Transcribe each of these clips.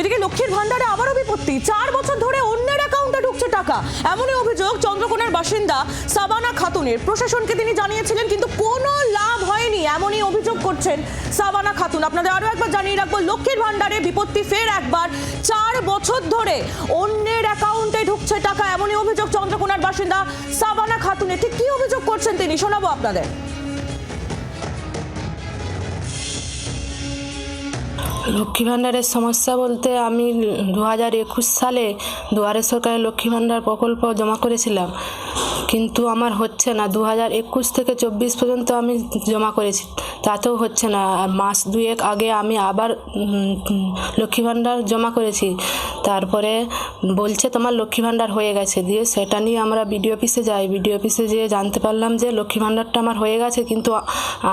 এদিকে লক্ষ্মীর ভান্ডারে আবারও বিপত্তি। চার বছর ধরে অন্যের অ্যাকাউন্টে ঢুকছে টাকা। এমনই অভিযোগ চন্দ্রকোনার বাসিন্দা সাবানা খাতুনের। প্রশাসনকে তিনি জানিয়েছিলেন, কিন্তু কোনো লাভ হয়নি। এমনই অভিযোগ করছেন সাবানা খাতুন। আপনাদের আরও একবার জানিয়ে রাখব, লক্ষ্মীর ভান্ডারে বিপত্তি ফের একবার। চার বছর ধরে অন্যের অ্যাকাউন্টে ঢুকছে টাকা। এমনই অভিযোগ চন্দ্রকোনার বাসিন্দা সাবানা খাতুনের। ঠিক কী অভিযোগ করছেন তিনি? শোনাবো আপনাদের। লক্ষ্মী ভাণ্ডারের সমস্যা বলতে আমি দু হাজার একুশ সালে দুয়ারে সরকারের লক্ষ্মী ভাণ্ডার প্রকল্প জমা করেছিলাম। কিন্তু আমার হচ্ছে না দু হাজার একুশ থেকে চব্বিশ পর্যন্ত আমি জমা করেছি। তাতেও হচ্ছে না, মাস দুয়েক আগে আমি আবার লক্ষ্মী ভাণ্ডার জমা করেছি। তারপরে বলছে তোমার লক্ষ্মী ভাণ্ডার হয়ে গেছে। দিয়ে সেটা নিয়ে আমরা বিডিও অফিসে যাই। বিডিও অফিসে যেয়ে জানতে পারলাম যে লক্ষ্মী ভাণ্ডারটা আমার হয়ে গেছে, কিন্তু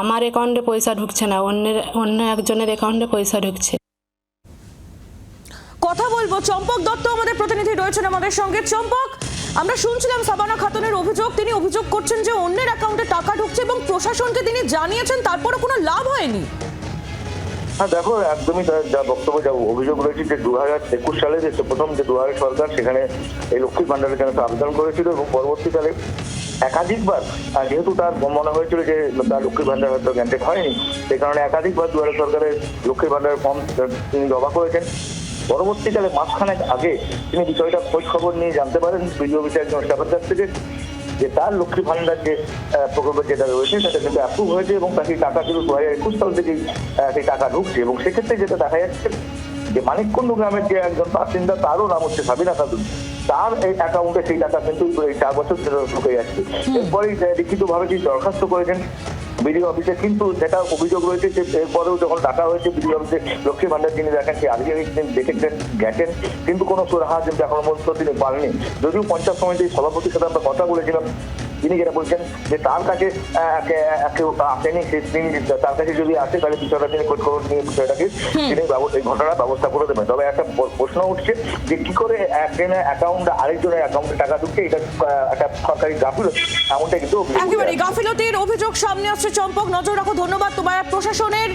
আমার অ্যাকাউন্টে পয়সা ঢুকছে না। অন্যের, অন্য একজনের অ্যাকাউন্টে পয়সা ঢুকছে কথা বলব। চম্পক দত্ত আমাদের প্রতিনিধি রয়েছেন আমাদের সঙ্গে। চম্পক, আমরা শুনছিলাম সাবানা খাতুনের অভিযোগ। তিনি অভিযোগ করছেন যে অন্যের অ্যাকাউন্টে টাকা ঢুকছে এবং প্রশাসনকে তিনি জানিয়েছেন তারপরে কোনো লাভ হয়নি। হ্যাঁ দেখো, একদমই তার যা বক্তব্য, যা অভিযোগ রয়েছে যে দু হাজার একুশ সালে যে প্রথম যে দুয়ারে সরকার, সেখানে এই লক্ষ্মী ভান্ডারের জন্য আবেদন করেছিল এবং পরবর্তীকালে একাধিকবার যেহেতু তার মনে হয়েছিল যে তার লক্ষ্মী ভান্ডার হয়তো গ্যান্টেড হয়নি, সেই কারণে একাধিকবার দুয়ারে সরকারের লক্ষ্মী ভান্ডারের ফর্ম তিনি জমা করেছেন। পরবর্তীকালে মাসখানেক আগে তিনি বিষয়টা খোঁজ খবর নিয়ে জানতে পারেন বিডিও অফিসে একজন স্টাফের কাছ থেকে যে তার লক্ষ্মী ভান্ডার যে প্রকল্প যেটা রয়েছে সেটা কিন্তু অ্যাপ্রুভ হয়েছে এবং তাকে টাকা কিন্তু দু হাজার একুশ সাল থেকেই সেই টাকা ঢুকছে। এবং সেক্ষেত্রে যেটা দেখা যাচ্ছে যে মানিককুণ্ড গ্রামের যে একজন বাসিন্দা তারও নাম হচ্ছে সাবিনা খাতুন তার এই অ্যাকাউন্টে সেই টাকা কিন্তু এই চার বছর ধরে ঢুকে যাচ্ছে। এরপরেই লিখিতভাবে তিনি দরখাস্ত করেছেন বিডিও অফিসে, কিন্তু সেটা অভিযোগ রয়েছে যে এরপরেও যখন ডাকা হয়েছে বিডিও অফিসে, লক্ষ্মী ভান্ডার তিনি দেখেন সে তিনি দেখেছেন, গেছেন, কিন্তু কোনো সুরাহা কিন্তু এখনও পর্যন্ত তিনি পাননি। যদিও পঞ্চায়েত সমিতির সভাপতির সাথে আমরা কথা বলেছিলাম তিনি যেটা বলছেন যে তার কাছে কেউ আসেনি তিনি তার কাছে যদি আসে তাহলে বিষয়টা তিনি খোঁজ খবর নিয়ে বিষয়টাকে তিনি এই ঘটনার ব্যবস্থা করে দেবেন। তবে একটা প্রশ্ন উঠছে যে কি করে একজনের অ্যাকাউন্টে আরেকজনের অ্যাকাউন্টে টাকা ঢুকছে এটা একটা সরকারি গাফিলতি এমনটা কিন্তু একেবারে গাফিলতির অভিযোগ সামনে আসছে চম্পক নজর রাখো ধন্যবাদ তোমার প্রশাসনের।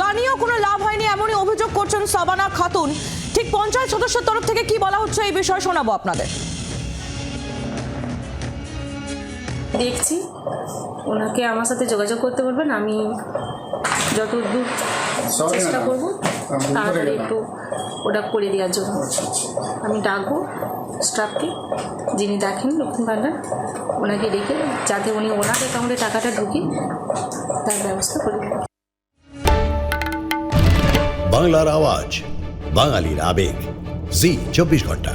জানিয়েও কোনো লাভ হয়নি এমনই অভিযোগ করছেন সাবানা খাতুন। ঠিক পঞ্চায়েত সদস্যের তরফ থেকে কি বলা হচ্ছে এই বিষয়ে শোনাবো আপনাদের। দেখছি। ওনাকে আমার সাথে যোগাযোগ করতে বলবেন আমি যত দূর চেষ্টা করব তাড়াতাড়ি একটু ওটা করে দেওয়ার জন্য। আমি ডাকবো স্টাফকে যিনি দেখেন লক্ষ্মী ভাণ্ডার ওনাকে ডেকে যাতে উনি ওনার অ্যাকাউন্টে টাকাটা ঢুকে তার ব্যবস্থা করে দেবেন বাংলার আওয়াজ বাঙালির আবেগ। জি চব্বিশ ঘণ্টা।